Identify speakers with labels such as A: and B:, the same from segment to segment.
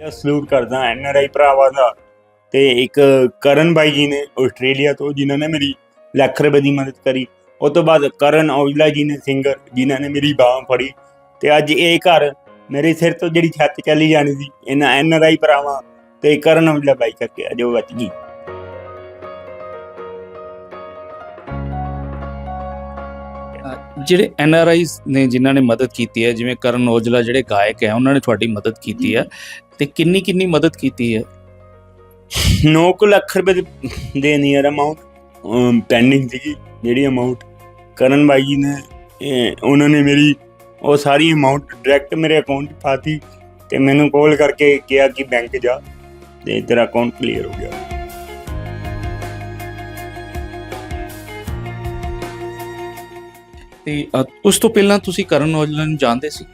A: ਮੈਂ ਸਲੂਟ ਕਰਦਾ, N R I ਭਰਾਵਾਂ ਦਾ। ਤੇ ਇੱਕ ਕਰਨ ਬਾਈ ਜੀ ਨੇ ਆਸਟ੍ਰੇਲੀਆ ਤੋਂ, ਜਿਨ੍ਹਾਂ ਨੇ ਮੇਰੀ ਲੱਖ ਰੁਪਏ ਦੀ ਮਦਦ ਕਰੀ। ਉਸ ਤੋਂ ਬਾਅਦ ਕਰਨ ਔਜਲਾ ਜੀ ਨੇ ਸਿੰਗਰ ਜਿਨ੍ਹਾਂ ਨੇ ਮੇਰੀ ਬਾਹ ਫੜੀ। ਤੇ ਅੱਜ ਇਹ ਘਰ ਮੇਰੇ ਸਿਰ ਤੋਂ ਜਿਹੜੀ ਛੱਤ ਚਲੀ ਜਾਣੀ ਸੀ, ਇਹਨਾਂ ਐਨ ਆਰ ਆਈ ਭਰਾਵਾਂ ਤੇ ਕਰਨ ਔਜਲਾ ਬਾਈ ਕਰਕੇ ਅੱਜ ਉਹ ਬਚ ਗਈ।
B: ਜਿਹੜੇ ਐਨ ਆਰ ਆਈਜ਼ ਨੇ ਜਿਨ੍ਹਾਂ ਨੇ ਮਦਦ ਕੀਤੀ ਹੈ, ਜਿਵੇਂ ਕਰਨ ਔਜਲਾ ਜਿਹੜੇ ਗਾਇਕ ਹੈ, ਉਹਨਾਂ ਨੇ ਤੁਹਾਡੀ ਮਦਦ ਕੀਤੀ ਹੈ ਤੇ ਕਿੰਨੀ ਕਿੰਨੀ ਮਦਦ ਕੀਤੀ ਹੈ?
A: 9 ਲੱਖ ਰੁਪਏ ਦੇ- ਦੇ ਨੀਅਰ ਅਮਾਉਂਟ ਪੈਂਡਿੰਗ ਸੀਗੀ ਜਿਹੜੀ ਅਮਾਉਂਟ ਕਰਨ ਬਾਈ ਜੀ ਨੇ ਉਹਨਾਂ ਨੇ ਮੇਰੀ ਉਹ ਸਾਰੀ ਅਮਾਉਂਟ ਡਾਇਰੈਕਟ ਮੇਰੇ ਅਕਾਊਂਟ 'ਚ ਪਾਤੀ ਤੇ ਮੈਨੂੰ ਕਾਲ ਕਰਕੇ ਕਿਹਾ ਕਿ ਬੈਂਕ ਜਾ ਤੇ ਤੇਰਾ ਅਕਾਊਂਟ ਕਲੀਅਰ ਹੋ ਗਿਆ।
B: ਤੇ ਅ, ਉਸ ਤੋਂ ਪਹਿਲਾਂ ਤੁਸੀਂ ਕਰਨ ਔਜਲਾ ਨੂੰ ਜਾਣਦੇ ਸੀ?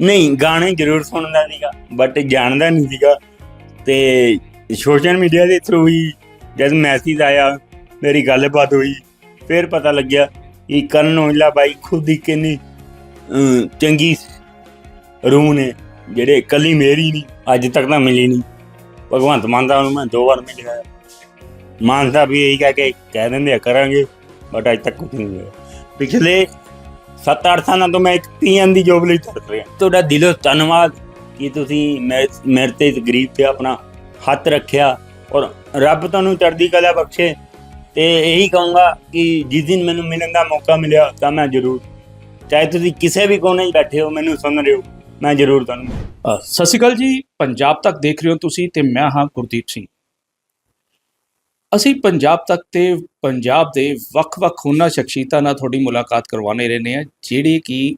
A: ਨਹੀਂ ਗਾਣੇ ਜ਼ਰੂਰ ਸੁਣਦਾ ਸੀਗਾ ਬਟ ਜਾਣਦਾ ਨਹੀਂ ਸੀਗਾ। ਤੇ ਸੋਸ਼ਲ ਮੀਡੀਆ ਦੇ ਥਰੂ ਹੀ ਜਦ ਮੈਸੇਜ ਆਇਆ ਮੇਰੀ ਗੱਲਬਾਤ ਹੋਈ ਫਿਰ ਪਤਾ ਲੱਗਿਆ ਕਿ ਕਰਨ ਔਜਲਾ ਬਾਈ ਖੁਦ ਹੀ ਕਿੰਨੀ ਅਮ, ਚੰਗੀ ਰੂਹ ਨੇ ਜਿਹੜੇ ਇਕੱਲੀ ਮੇਰੀ ਨਹੀਂ ਅੱਜ ਤੱਕ ਤਾਂ ਮਿਲੀ ਨਹੀਂ। ਭਗਵੰਤ ਮਾਨ ਦਾ ਨੂੰ ਮੈਂ ਦੋ ਵਾਰ ਮਿਲਿਆ ਹੈ। ਮਾਨ ਸਾਹਿਬ ਵੀ ਇਹੀ ਕਹਿ ਕੇ ਕਹਿ ਦਿੰਦੇ ਆ ਕਰਾਂਗੇ ਬਟ ਅੱਜ ਤੱਕ ਕੁਝ ਨਹੀਂ ਹੋਇਆ। ਪਿਛਲੇ 7-8 ਸਾਲਾਂ ਤੋਂ ਮੈਂ ਇੱਕ ਪੀਐਮ ਦੀ ਜੋਬ ਲਈ ਤੜਪ ਰਿਹਾ। ਤੁਹਾਡਾ ਦਿਲੋਂ ਧੰਨਵਾਦ ਕਿ ਤੁਸੀਂ ਮੇਰੇ ਮੇਰੇ ਤੇ ਇਸ ਗਰੀਬ ਤੇ ਆਪਣਾ ਹੱਥ ਰੱਖਿਆ ਔਰ ਰੱਬ ਤੁਹਾਨੂੰ ਚੜ੍ਹਦੀ ਕਲਾ ਬਖਸ਼ੇ। ਤੇ ਇਹੀ ਕਹੂੰਗਾ ਕਿ ਜਿਸ ਦਿਨ ਮੈਨੂੰ ਮਿਲਣ ਦਾ ਮੌਕਾ ਮਿਲਿਆ ਤਾਂ ਮੈਂ ਜ਼ਰੂਰ, ਚਾਹੇ ਤੁਸੀਂ ਕਿਸੇ ਵੀ ਕੋਨੇ ਬੈਠੇ ਹੋ, ਮੈਨੂੰ ਸੁਣ ਰਹੇ ਹੋ, ਮੈਂ ਜ਼ਰੂਰ ਤੁਹਾਨੂੰ
B: ਸਤਿ ਸ਼੍ਰੀ ਅਕਾਲ ਜੀ। ਪੰਜਾਬ ਤੱਕ ਦੇਖ ਰਹੇ ਹੋ ਤੁਸੀਂ ਤੇ ਮੈਂ ਹਾਂ ਗੁਰਦੀਪ ਸਿੰਘ। ਅਸੀਂ ਪੰਜਾਬ ਤੱਕ ਤੇ ਪੰਜਾਬ ਦੇ ਵੱਖ-ਵੱਖ ਉਹਨਾਂ ਸ਼ਖਸੀਅਤਾਂ ਨਾਲ ਤੁਹਾਡੀ ਮੁਲਾਕਾਤ ਕਰਵਾਉਣੇ ਰਹਿੰਦੇ ਆ ਜਿਹੜੇ ਕਿ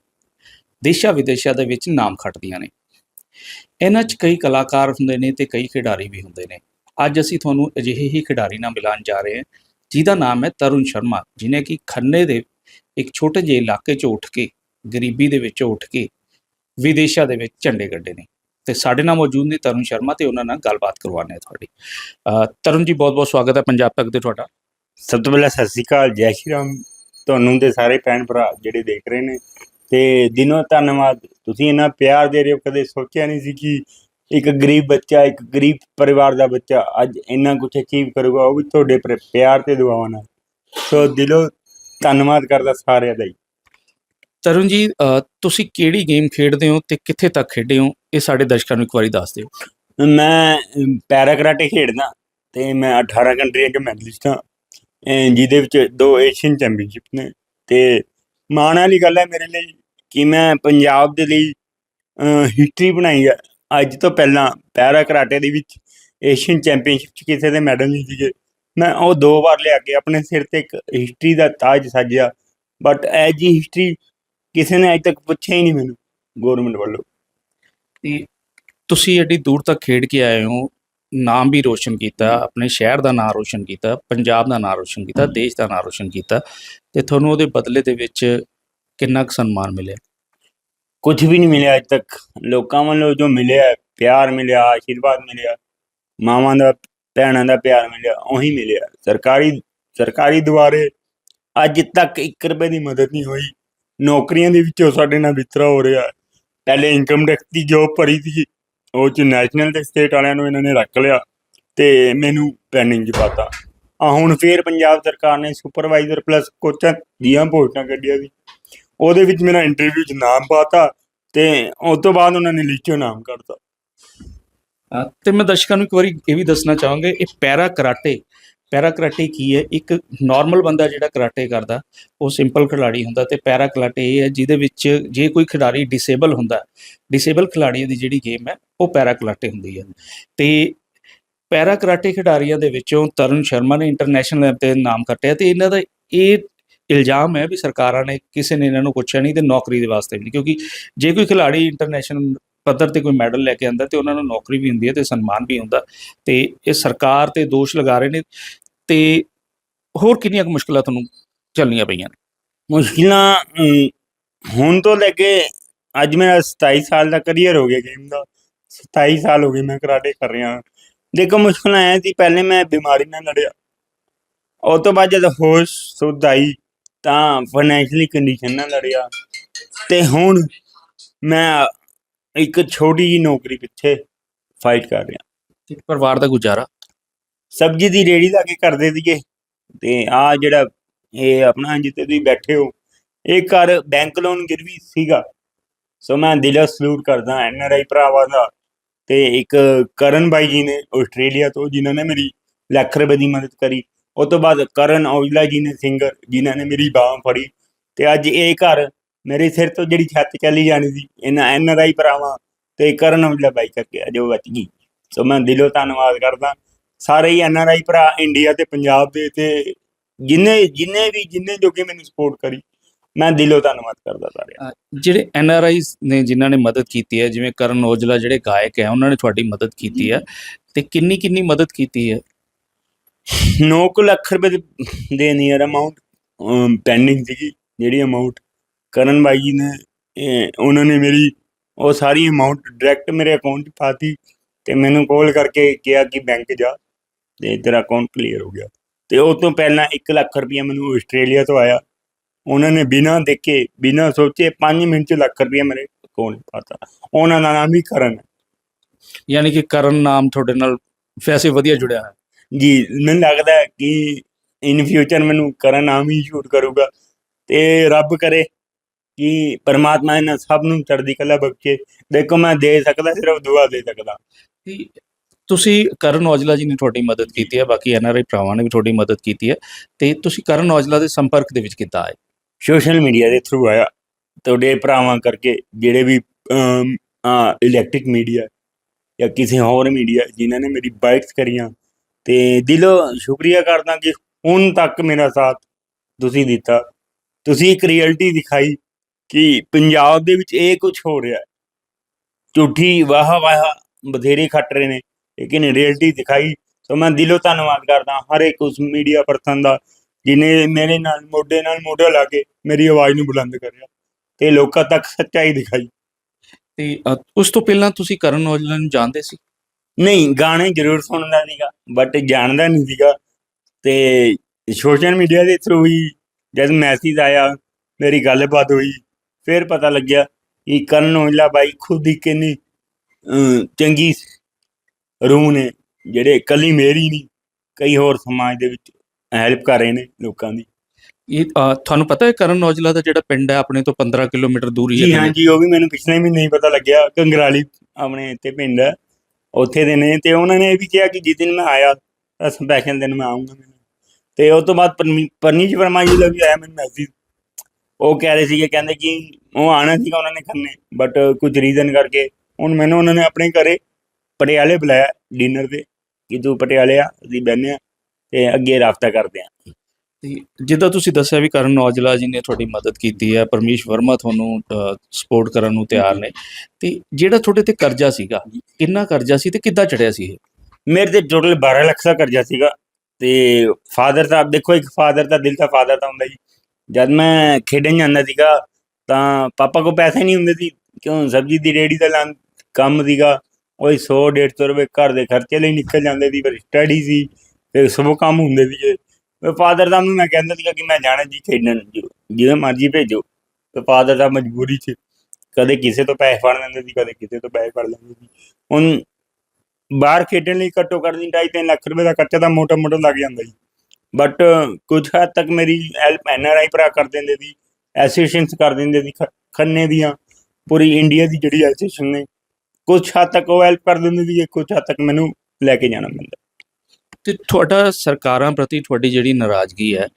B: ਦੇਸ਼ਾਂ ਵਿਦੇਸ਼ਾਂ ਦੇ ਵਿੱਚ ਨਾਮ ਖੱਟਦੀਆਂ ਨੇ। ਇਹਨਾਂ 'ਚ ਕਈ ਕਲਾਕਾਰ ਹੁੰਦੇ ਨੇ ਤੇ ਕਈ ਖਿਡਾਰੀ ਵੀ ਹੁੰਦੇ ਨੇ। ਅੱਜ ਅਸੀਂ ਤੁਹਾਨੂੰ ਅਜਿਹੇ ਹੀ ਖਿਡਾਰੀ ਨਾਲ ਮਿਲਾਉਣ ਜਾ ਰਹੇ ਹਾਂ, ਜਿਹਦਾ ਨਾਮ ਹੈ ਤਰੁਣ ਸ਼ਰਮਾ ਜਿਨੇ ਕਿ ਖੰਨੇ ਦੇ ਇੱਕ ਛੋਟੇ ਜਿਹੇ ਇਲਾਕੇ 'ਚੋਂ ਉੱਠ ਕੇ, ਗਰੀਬੀ ਦੇ ਵਿੱਚੋਂ ਉੱਠ ਕੇ ਵਿਦੇਸ਼ਾਂ ਦੇ ਵਿੱਚ ਝੰਡੇ ਗੱਡੇ ਨੇ। ਤੇ ਸਾਡੇ ਨਾਲ ਮੌਜੂਦ ਨੇ ਤਰੁਣ ਸ਼ਰਮਾ ਤੇ ਉਹਨਾਂ ਨਾਲ ਗੱਲਬਾਤ ਕਰਵਾਉਣੇ ਆ ਤੁਹਾਡੀ। ਤਰੁਣ ਜੀ ਬਹੁਤ ਬਹੁਤ ਸਵਾਗਤ ਹੈ ਪੰਜਾਬ ਤੱਕ ਦੇ ਤੁਹਾਡਾ।
A: ਸਭ ਤੋਂ ਪਹਿਲਾਂ ਸਤਿ ਸ਼੍ਰੀ ਅਕਾਲ, ਜੈ ਸ਼੍ਰੀ ਰਾਮ। ਤੁਹਾਨੂੰ ਤੇ ਸਾਰੇ ਭੈਣ ਭਰਾ ਜਿਹੜੇ ਦੇਖ ਰਹੇ ਨੇ, ਤੇ ਦਿਨੋਂ ਧੰਨਵਾਦ। ਤੁਸੀਂ ਇਹਨਾਂ ਪਿਆਰ ਦੇ ਰਹੇ ਹੋ, ਕਦੇ ਸੋਚਿਆ ਨਹੀਂ ਸੀ ਕਿ ਇੱਕ ਗਰੀਬ ਬੱਚਾ, ਇੱਕ ਗਰੀਬ ਪਰਿਵਾਰ ਦਾ ਬੱਚਾ ਅੱਜ ਇੰਨਾ ਕੁਝ ਅਚੀਵ ਕਰੂਗਾ, ਉਹ ਵੀ ਤੁਹਾਡੇ ਪਰ ਪਿਆਰ ਤੇ ਦੁਆਵਾਂ ਨਾਲ। ਸੋ ਦਿਲੋਂ ਧੰਨਵਾਦ ਕਰਦਾ ਸਾਰਿਆਂ ਦਾ
B: ਤਰੁਣ ਜੀ ਤੁਸੀਂ ਕਿਹੜੀ ਗੇਮ ਖੇਡਦੇ ਹੋ ਤੇ ਕਿੱਥੇ ਤੱਕ ਖੇਡੇ ਹੋ? ਇਹ ਸਾਡੇ ਦਰਸ਼ਕਾਂ ਨੂੰ ਇੱਕ ਵਾਰੀ ਦੱਸ ਦਿਓ।
A: ਮੈਂ ਪੈਰਾ ਕਰਾਟੇ ਖੇਡਦਾ ਤੇ ਮੈਂ 18 ਕੰਟਰੀਆਂ 'ਚ ਮੈਡਲਿਸਟ ਹਾਂ ਜਿਹਦੇ ਵਿੱਚ ਦੋ ਏਸ਼ੀਅਨ ਚੈਂਪੀਅਨਸ਼ਿਪ ਨੇ ਤੇ ਮਾਣ ਵਾਲੀ ਗੱਲ ਹੈ ਮੇਰੇ ਲਈ ਕਿ ਮੈਂ ਪੰਜਾਬ ਦੇ ਲਈ ਹਿਸਟਰੀ ਬਣਾਈ ਹੈ ਅੱਜ ਤੋਂ ਪਹਿਲਾਂ ਪੈਰਾ ਕਰਾਟੇ ਦੇ ਵਿੱਚ ਏਸ਼ੀਅਨ ਚੈਂਪੀਅਨਸ਼ਿਪ 'ਚ ਕਿਸੇ ਦੇ ਮੈਡਲ ਨਹੀਂ ਸੀਗੇ। ਮੈਂ ਉਹ ਦੋ ਵਾਰ ਲਿਆ ਕੇ ਆਪਣੇ ਸਿਰ ਤੇ ਇੱਕ ਹਿਸਟਰੀ ਦਾ ਤਾਜ ਸਾਜਿਆ ਬਟ ਐ ਜੀ ਹਿਸਟਰੀ ਕਿਸੇ ਨੇ ਅਜੇ ਤੱਕ ਪੁੱਛਿਆ ਹੀ ਨਹੀਂ ਮੈਨੂੰ ਗਵਰਨਮੈਂਟ ਵੱਲੋਂ।
B: ਤੇ ਤੁਸੀਂ ਐਡੀ ਦੂਰ ਤੱਕ ਖੇਡ ਕੇ ਆਏ ਹੋ ਨਾਮ ਵੀ ਰੋਸ਼ਨ ਕੀਤਾ ਆਪਣੇ ਸ਼ਹਿਰ ਦਾ ਨਾਮ ਰੋਸ਼ਨ ਕੀਤਾ ਪੰਜਾਬ ਦਾ ਨਾਮ ਰੋਸ਼ਨ ਕੀਤਾ ਦੇਸ਼ ਦਾ ਨਾਮ ਰੋਸ਼ਨ ਕੀਤਾ ਤੇ ਤੁਹਾਨੂੰ ਉਹਦੇ ਬਦਲੇ ਦੇ ਵਿੱਚ ਕਿੰਨਾ ਕੁ ਸਨਮਾਨ ਮਿਲਿਆ?
A: ਕੁਝ ਵੀ ਨਹੀਂ ਮਿਲਿਆ ਅੱਜ ਤੱਕ। ਲੋਕਾਂ ਵੱਲੋਂ ਜੋ ਮਿਲਿਆ ਪਿਆਰ ਮਿਲਿਆ ਆਸ਼ੀਰਵਾਦ ਮਿਲਿਆ ਮਾਵਾਂ ਦਾ ਭੈਣਾਂ ਦਾ ਪਿਆਰ ਮਿਲਿਆ ਉਹੀ ਮਿਲਿਆ। ਸਰਕਾਰੀ ਸਰਕਾਰੀ ਦੁਆਰੇ ਅੱਜ ਤੱਕ 1 ਰੁਪਏ ਦੀ ਮਦਦ ਨਹੀਂ ਹੋਈ। ਨੌਕਰੀਆਂ ਦੇ ਵਿੱਚੋਂ ਸਾਡੇ ਨਾਲ ਵਿਤਰਾ ਹੋ ਰਿਹਾ ਹੈ। ਪਹਿਲੇ ਇਨਕਮ ਟੈਕਸ ਦੀ ਜੋਬ ਭਰੀ ਸੀ ਉਹ ਚ ਨੈਸ਼ਨਲ ਤੇ ਸਟੇਟ ਵਾਲਿਆਂ ਨੂੰ ਇਹਨਾਂ ਨੇ ਰੱਖ ਲਿਆ ਤੇ ਮੈਨੂੰ ਪੈਨਿੰਗ 'ਚ ਪਾਤਾ। ਆ ਹੁਣ ਫੇਰ ਪੰਜਾਬ ਸਰਕਾਰ ਨੇ ਸੁਪਰਵਾਈਜ਼ਰ ਪਲੱਸ ਕੋਚਾਂ ਦੀਆਂ ਪੋਸਟਾਂ ਕੱਢੀਆਂ ਸੀ। ਉਹਦੇ ਵਿੱਚ ਮੇਰਾ ਇੰਟਰਵਿਊ 'ਚ ਨਾਮ ਪਾਤਾ ਤੇ ਉਸ ਤੋਂ ਬਾਅਦ ਉਹਨਾਂ ਨੇ ਲਿਖਿਓ ਨਾਮ ਕੱਢਤਾ।
B: ਤੇ ਮੈਂ ਦਰਸ਼ਕਾਂ ਨੂੰ ਇੱਕ ਵਾਰੀ ਇਹ ਵੀ ਦੱਸਣਾ ਚਾਹਾਂਗਾ, ਇਹ ਪੈਰਾ ਕਰਾਟੇ ਪੈਰਾ ਕਰਾਟੇ ਕੀ ਹੈ? ਇੱਕ ਨਾਰਮਲ ਬੰਦਾ ਜਿਹੜਾ ਕਰਾਟੇ ਕਰਦਾ, ਉਹ ਸਿੰਪਲ ਖਿਡਾਰੀ ਹੁੰਦਾ ਤੇ ਪੈਰਾ ਕਰਾਟੇ ਇਹ ਹੈ ਜਿਹਦੇ ਵਿੱਚ ਜੇ ਕੋਈ ਖਿਡਾਰੀ ਡਿਸੇਬਲ ਹੁੰਦਾ ਡਿਸੇਬਲ ਖਿਡਾਰੀਆਂ ਦੀ ਜਿਹੜੀ ਗੇਮ ਹੈ, ਉਹ ਪੈਰਾ ਕਰਾਟੇ ਹੁੰਦੀ ਹੈ। ਤੇ ਪੈਰਾ ਕਰਾਟੇ ਖਿਡਾਰੀਆਂ ਦੇ ਵਿੱਚੋਂ ਤਰੁਣ ਸ਼ਰਮਾ ਨੇ ਇੰਟਰਨੈਸ਼ਨਲ ਲੈਵਲ ਤੇ ਨਾਮ ਕੱਟਿਆ ਤੇ ਇਹਨਾਂ ਦਾ ਇਹ ਇਲਜ਼ਾਮ ਹੈ ਵੀ ਸਰਕਾਰਾਂ ਨੇ ਕਿਸੇ ਨੇ ਇਹਨਾਂ ਨੂੰ ਪੁੱਛਿਆ ਨਹੀਂ ਤੇ ਨੌਕਰੀ ਦੇ ਵਾਸਤੇ ਵੀ ਨਹੀਂ, ਕਿਉਂਕਿ ਜੇ ਕੋਈ ਖਿਡਾਰੀ ਇੰਟਰਨੈਸ਼ਨਲ ਪੱਧਰ ਤੇ ਕੋਈ ਮੈਡਲ ਲੈ ਕੇ ਆਂਦਾ ਤੇ ਉਹਨਾਂ ਨੂੰ ਨੌਕਰੀ ਵੀ ਹੁੰਦੀ ਹੈ ਤੇ ਸਨਮਾਨ ਵੀ ਹੁੰਦਾ ਤੇ ਇਹ ਸਰਕਾਰ ਤੇ ਦੋਸ਼ ਲਗਾ ਰਹੇ ਨੇ। ਤੇ ਹੋਰ ਕਿੰਨੀਆਂ ਕੁ ਮੁਸ਼ਕਲਾਂ ਤੁਹਾਨੂੰ ਚੱਲਣੀਆਂ ਪਈਆਂ ਨੇ?
A: ਮੁਸ਼ਕਿਲਾਂ ਅਮ, ਹੁਣ ਤੋਂ ਲੈ ਕੇ ਅੱਜ ਮੇਰਾ 27 ਸਾਲ ਦਾ ਕਰੀਅਰ ਹੋ ਗਿਆ ਗੇਮ ਦਾ। 27 ਸਾਲ ਹੋ ਗਏ ਮੈਂ ਕਰਾਟੇ ਕਰ ਰਿਹਾ ਦੇਖੋ ਮੁਸ਼ਕਿਲਾਂ ਐ ਸੀ ਪਹਿਲੇ ਮੈਂ ਬਿਮਾਰੀ ਨਾਲ ਲੜਿਆ। ਉਹ ਤੋਂ ਬਾਅਦ ਜਦ ਹੋਸ਼ ਸੁੱਧ ਆਈ ਤਾਂ ਫਾਈਨੈਂਸ਼ਲੀ ਕੰਡੀਸ਼ਨ ਨਾਲ ਲੜਿਆ। ਤੇ ਹੁਣ ਮੈਂ ਇੱਕ ਛੋਟੀ ਜੀ ਨੌਕਰੀ ਪਿੱਛੇ ਫਾਈਟ ਕਰ ਰਿਹਾ।
B: ਪਰਿਵਾਰ ਦਾ ਗੁਜ਼ਾਰਾ?
A: ਸਬਜ਼ੀ ਦੀ ਰੇੜੀ ਲਾ ਕੇ ਕਰਦੇ ਸੀਗੇ। ਤੇ ਆ ਜਿਹੜਾ ਇਹ ਆਪਣਾ ਜਿੱਥੇ ਤੁਸੀਂ ਬੈਠੇ ਹੋ। ਇਹ ਘਰ ਬੈਂਕ ਲੋਨ ਗਿਰਵੀ ਸੀਗਾ। ਸੋ ਮੈਂ ਦਿਲੋਂ ਸਲੂਟ ਕਰਦਾ ਐਨ ਭਰਾਵਾਂ ਦਾ। ਤੇ ਇੱਕ ਕਰਨ ਬਾਈ ਜੀ ਨੇ ਆਸਟ੍ਰੇਲੀਆ ਤੋਂ, ਜਿਨ੍ਹਾਂ ਨੇ ਮੇਰੀ ਲੱਖ ਰੁਪਏ ਦੀ ਮਦਦ ਕਰੀ। ਉਸ ਤੋਂ ਬਾਅਦ ਕਰਨ ਔਜਲਾ ਜੀ ਨੇ ਸਿੰਗਰ ਜਿਨ੍ਹਾਂ ਨੇ ਮੇਰੀ ਬਾਹ ਫੜੀ। ਤੇ ਅੱਜ ਇਹ ਘਰ ਮੇਰੇ ਸਿਰ ਤੋਂ ਜਿਹੜੀ ਛੱਤ ਚਲੀ ਜਾਣੀ ਸੀ, ਇਹਨਾਂ ਐਨ ਆਰ ਆਈ ਭਰਾਵਾਂ ਤੇ ਕਰਨ ਔਜਲਾ ਬਾਈ ਕਰਕੇ ਅੱਜ ਉਹ ਬਚ ਗਈ। ਸੋ ਮੈਂ ਦਿਲੋਂ ਧੰਨਵਾਦ ਕਰਦਾ। ਸਾਰੇ ਹੀ ਐਨ ਆਰ ਆਈ ਭਰਾ ਇੰਡੀਆ ਤੇ ਪੰਜਾਬ ਦੇ ਤੇ ਜਿੰਨੇ ਜਿੰਨੇ ਵੀ ਜਿੰਨੇ ਲੋਕੀ ਮੈਨੂੰ ਸਪੋਰਟ ਕਰੀ ਮੈਂ ਦਿਲੋਂ ਧੰਨਵਾਦ ਕਰਦਾ ਸਾਰਿਆਂ
B: ਅ, ਜਿਹੜੇ ਐਨ ਆਰ ਆਈਜ਼ ਨੇ ਜਿਨ੍ਹਾਂ ਨੇ ਮਦਦ ਕੀਤੀ ਹੈ ਜਿਵੇਂ ਕਰਨ ਔਜਲਾ ਜਿਹੜੇ ਗਾਇਕ ਹੈ ਉਹਨਾਂ ਨੇ ਤੁਹਾਡੀ ਮਦਦ ਕੀਤੀ ਹੈ ਤੇ ਕਿੰਨੀ ਕਿੰਨੀ ਮਦਦ ਕੀਤੀ ਹੈ?
A: 9 ਲੱਖ ਰੁਪਏ ਦੇ- ਦੇ ਨੀਅਰ ਅਮਾਉਂਟ ਪੈਂਡਿੰਗ ਸੀਗੀ ਜਿਹੜੀ ਅਮਾਉਂਟ ਕਰਨ ਬਾਈ ਜੀ ਨੇ ਇਹ, ਉਹਨਾਂ ਨੇ ਮੇਰੀ ਉਹ ਸਾਰੀ ਅਮਾਉਂਟ ਡਾਇਰੈਕਟ ਮੇਰੇ ਅਕਾਊਂਟ 'ਚ ਪਾਤੀ ਤੇ ਮੈਨੂੰ ਕਾਲ ਕਰਕੇ ਕਿਹਾ ਕਿ ਬੈਂਕ ਜਾ। ਤੇ ਤੇਰਾ ਅਕਾਊਂਟ ਕਲੀਅਰ ਹੋ ਗਿਆ। ਤੇ ਉਹ ਤੋਂ ਪਹਿਲਾਂ 1 ਲੱਖ ਰੁਪਏ ਮੈਨੂੰ ਆਸਟ੍ਰੇਲੀਆ ਤੋਂ ਆਇਆ। ਉਹਨਾਂ ਨੇ ਬਿਨਾਂ ਦੇਖੇ ਬਿਨਾਂ ਸੋਚੇ 5 ਮਿੰਟ 'ਚ ਲੱਖ ਰੁਪਏ ਮੇਰੇ ਅਕਾਊਂਟ ਪਾਤਾ। ਉਹਨਾਂ ਦਾ ਨਾਮ ਹੀ ਕਰਨ।
B: ਯਾਨੀ ਕਿ ਕਰਨ ਨਾਮ ਤੁਹਾਡੇ ਨਾਲ ਵੈਸੇ ਵਧੀਆ ਜੁੜਿਆ ਹੈ
A: ਜੀ ਮੈਨੂੰ ਲੱਗਦਾ ਹੈ ਕਿ ਇਨ ਫਿਊਚਰ ਮੈਨੂੰ ਕਰਨ ਨਾਮ ਹੀ ਸ਼ੂਟ ਕਰੂਗਾ। ਤੇ ਰੱਬ ਕਰੇ ਕਿ ਪਰਮਾਤਮਾ ਇਹਨਾਂ ਸਭ ਨੂੰ ਚੜ੍ਹਦੀ ਕਲਾ ਬਖਸ਼ੇ। ਦੇਖੋ ਮੈਂ ਦੇ ਸਕਦਾ ਸਿਰਫ ਦੁਆ ਦੇ ਸਕਦਾ।
B: ਤੁਸੀਂ ਕਰਨ ਔਜਲਾ ਜੀ ਨੇ ਤੁਹਾਡੀ ਮਦਦ ਕੀਤੀ ਹੈ, ਬਾਕੀ ਐਨ ਭਰਾਵਾਂ ਨੇ ਵੀ ਤੁਹਾਡੀ ਮਦਦ ਕੀਤੀ ਹੈ ਤੇ ਤੁਸੀਂ ਕਰਨ ਔਜਲਾ ਦੇ ਸੰਪਰਕ ਦੇ ਵਿੱਚ ਕਿੱਦਾਂ ਆਏ?
A: ਸੋਸ਼ਲ ਮੀਡੀਆ ਦੇ ਥਰੂ ਆਇਆ। ਤੁਹਾਡੇ ਭਰਾਵਾਂ ਕਰਕੇ ਜਿਹੜੇ ਵੀ ਇਲੈਕਟ੍ਰਿਕ ਮੀਡੀਆ ਜਾਂ ਕਿਸੇ ਹੋਰ ਮੀਡੀਆ ਜਿਨ੍ਹਾਂ ਨੇ ਮੇਰੀ ਬਾਈਟਸ ਕਰੀਆਂ ਤੇ ਦਿਲੋਂ ਸ਼ੁਕਰੀਆ ਕਰਦਾ ਕਿ ਹੁਣ ਤੱਕ ਮੇਰਾ ਸਾਥ ਤੁਸੀਂ ਦਿੱਤਾ। ਤੁਸੀਂ ਇੱਕ ਰਿਐਲਿਟੀ ਦਿਖਾਈ ਕਿ ਪੰਜਾਬ ਦੇ ਵਿੱਚ ਇਹ ਕੁਝ ਹੋ ਰਿਹਾ। ਝੂਠੀ ਵਾਹ ਵਾਹ ਬਥੇਰੇ ਖੱਟ ਰਹੇ ਨੇ। ਲੇਕਿਨ ਰਿਐਲਿਟੀ ਦਿਖਾਈ ਸੋ ਮੈਂ ਦਿਲੋਂ ਧੰਨਵਾਦ ਕਰਦਾ ਹਰ ਇੱਕ ਉਸ ਮੀਡੀਆ ਪਰਸਨ ਦਾ ਜਿਨੇ ਮੇਰੇ ਨਾਲ ਮੋਢੇ ਨਾਲ ਮੋਢਾ ਲਾ ਕੇ ਮੇਰੀ ਆਵਾਜ਼ ਨੂੰ ਬੁਲੰਦ ਕਰਿਆ ਤੇ ਲੋਕਾਂ ਤੱਕ ਸੱਚਾਈ ਦਿਖਾਈ।
B: ਤੇ ਅ, ਉਸ ਤੋਂ ਪਹਿਲਾਂ ਤੁਸੀਂ ਕਰਨ ਔਜਲਾ ਨੂੰ ਜਾਣਦੇ ਸੀ?
A: ਨਹੀਂ ਗਾਣੇ ਜ਼ਰੂਰ ਸੁਣਦਾ ਸੀਗਾ ਬਟ ਜਾਣਦਾ ਨਹੀਂ ਸੀਗਾ ਤੇ ਸੋਸ਼ਲ ਮੀਡੀਆ ਦੇ ਥਰੂ ਹੀ ਜਦ ਮੈਸੇਜ ਆਇਆ ਮੇਰੀ ਗੱਲਬਾਤ ਹੋਈ ਫਿਰ ਪਤਾ ਲੱਗਿਆ ਕਿ ਕਰਨ ਔਜਲਾ ਬਾਈ ਖੁਦ ਹੀ ਕਿੰਨੀ ਅਮ, ਚੰਗੀ ਰੂਹ ਨੇ ਜਿਹੜੇ ਕੱਲੀ ਮੇਰੀ ਨਹੀਂ ਕਈ ਹੋਰ ਸਮਾਜ ਦੇ ਵਿੱਚ ਹੈਲਪ ਕਰ ਰਹੇ ਨੇ ਲੋਕਾਂ ਦੀ।
B: ਇਹ ਅ, ਤੁਹਾਨੂੰ ਪਤਾ ਹੈ ਕਰਨ ਔਜਲਾ ਦਾ ਜਿਹੜਾ ਪਿੰਡ ਹੈ ਆਪਣੇ ਤੋਂ 15 ਕਿਲੋਮੀਟਰ ਦੂਰ ਹੀ
A: ਜੀ
B: ਹੈ
A: ਹਾਂ ਜੀ ਉਹ ਵੀ ਮੈਨੂੰ ਪਿਛਲੇ ਮਹੀਨੇ ਹੀ ਪਤਾ ਲੱਗਿਆ ਕੰਗਰਾਲੀ ਆਪਣੇ ਇੱਥੇ ਪਿੰਡ ਹੈ ਉੱਥੇ ਦੇ ਨੇ ਤੇ ਉਹਨਾਂ ਨੇ ਇਹ ਵੀ ਕਿਹਾ ਕਿ ਜਿਸ ਦਿਨ ਮੈਂ ਆਇਆ ਤਾਂ ਸਪੈਸ਼ਲ ਦਿਨ ਮੈਂ ਆਉਂਗਾ ਮੈਨੂੰ। ਤੇ ਉਸ ਤੋਂ ਬਾਅਦ ਪਰਮੀ- ਵਰਮਾ ਜੀ ਦਾ ਵੀ ਆਇਆ ਮੈਨੂੰ ਮੈਸੇਜ ਉਹ ਕਹਿ ਰਹੇ ਸੀਗੇ ਕਹਿੰਦੇ ਕਿ ਉਹ ਆਣਾ ਸੀਗਾ ਉਹਨਾਂ ਨੇ ਖੰਨੇ ਬਟ ਕੁਝ ਰੀਜ਼ਨ ਕਰਕੇ ਹੁਣ ਮੈਨੂੰ ਉਹਨਾਂ ਨੇ ਆਪਣੇ ਘਰੇ ਪਟਿਆਲੇ ਬੁਲਾਇਆ ਡਿਨਰ ਤੇ ਕਿ ਤੂੰ ਪਟਿਆਲੇ ਆ ਅਸੀਂ ਬਹਿੰਦੇ ਆ ਤੇ ਅੱਗੇ ਰਾਬਤਾ ਕਰਦੇ ਆ
B: ਤੇ ਜਿੱਦਾਂ ਤੁਸੀਂ ਦੱਸਿਆ ਵੀ ਕਰਨ ਔਜਲਾ ਜੀ ਨੇ ਤੁਹਾਡੀ ਮਦਦ ਕੀਤੀ ਹੈ ਪਰਮੇਸ਼ ਵਰਮਾ ਤੁਹਾਨੂੰ ਸਪੋਰਟ ਕਰਨ ਨੂੰ ਤਿਆਰ ਨੇ। ਤੇ ਜਿਹੜਾ ਤੁਹਾਡੇ ਤੇ ਕਰਜ਼ਾ ਸੀਗਾ ਕਿੰਨਾ ਕਰਜ਼ਾ ਸੀ ਤੇ ਕਿੱਦਾਂ ਚੜਿਆ ਸੀ ਇਹ?
A: ਮੇਰੇ ਤੇ ਟੋਟਲ 12 ਲੱਖ ਦਾ ਕਰਜ਼ਾ ਸੀਗਾ ਤੇ ਫਾਦਰ ਸਾਹਿਬ ਦੇਖੋ ਇੱਕ ਫਾਦਰ ਦਾ ਦਿਲ ਤਾਂ ਫਾਦਰ ਦਾ ਹੁੰਦਾ ਜੀ। ਜਦ ਮੈਂ ਖੇਡਣ ਜਾਂਦਾ ਸੀਗਾ ਤਾਂ ਪਾਪਾ ਕੋ ਪੈਸੇ ਨਹੀਂ ਹੁੰਦੇ ਸੀ ਕਿਉਂ ਸਬਜ਼ੀ ਦੀ ਰੇੜੀ ਦਾ ਕੰਮ ਸੀਗਾ ਉਹ 100 150 ਰੁਪਏ ਘਰ ਦੇ ਖਰਚੇ ਲਈ ਨਿਕਲ ਜਾਂਦੇ ਸੀ, ਫਿਰ ਸਟੱਡੀ ਸੀ ਤੇ ਸਭ ਕੰਮ ਹੁੰਦੇ ਸੀਗੇ। ਤੇ ਫਾਦਰ ਸਾਹਿਬ ਨੂੰ ਮੈਂ ਕਹਿੰਦਾ ਸੀਗਾ ਕਿ ਮੈਂ ਜਾਣਾ ਜੀ ਖੇਡਣ ਜਿਵੇਂ ਮਰਜ਼ੀ ਭੇਜੋ। ਤੇ ਫਾਦਰ ਸਾਹਿਬ ਮਜਬੂਰੀ 'ਚ ਕਦੇ ਕਿਸੇ ਤੋਂ ਪੈਸੇ ਫੜ ਲੈਂਦੇ ਸੀ, ਕਦੇ ਕਿਸੇ ਤੋਂ ਪੈਸੇ ਫੜ ਲੈਂਦੇ ਸੀ। ਹੁਣ ਬਾਹਰ ਖੇਡਣ ਲਈ ਘੱਟੋ ਘੱਟ ਦੀ ਢਾਈ ਤਿੰਨ ਲੱਖ ਰੁਪਏ ਦਾ ਖਰਚਾ ਤਾਂ ਮੋਟਾ ਮੋਟਾ ਲੱਗ ਜਾਂਦਾ ਜੀ। ਬਟ ਕੁਝ ਹੱਦ ਤੱਕ ਮੇਰੀ ਹੈਲਪ ਐਨਆਰਆਈ ਭਰਾ ਕਰ ਦਿੰਦੇ ਸੀ ਐਸੋਸੀਏਸ਼ਨਸ ਕਰ ਦਿੰਦੇ ਸੀ ਖੰਨੇ ਦੀਆਂ, ਪੂਰੀ ਇੰਡੀਆ ਦੀ ਜਿਹੜੀ ਐਸੋਸੀਏਸ਼ਨ ਨੇ ਕੁਝ ਹੱਦ ਤੱਕ ਉਹ ਹੈਲਪ ਕਰ ਦਿੰਦੇ ਸੀ ਕੁਝ ਹੱਦ ਤੱਕ ਮੈਨੂੰ ਲੈ ਕੇ ਜਾਣਾ ਪੈਂਦਾ
B: ਤੇ ਤੁਹਾਡਾ ਸਰਕਾਰਾਂ ਪ੍ਰਤੀ ਤੁਹਾਡੀ ਜਿਹੜੀ ਨਾਰਾਜ਼ਗੀ ਹੈ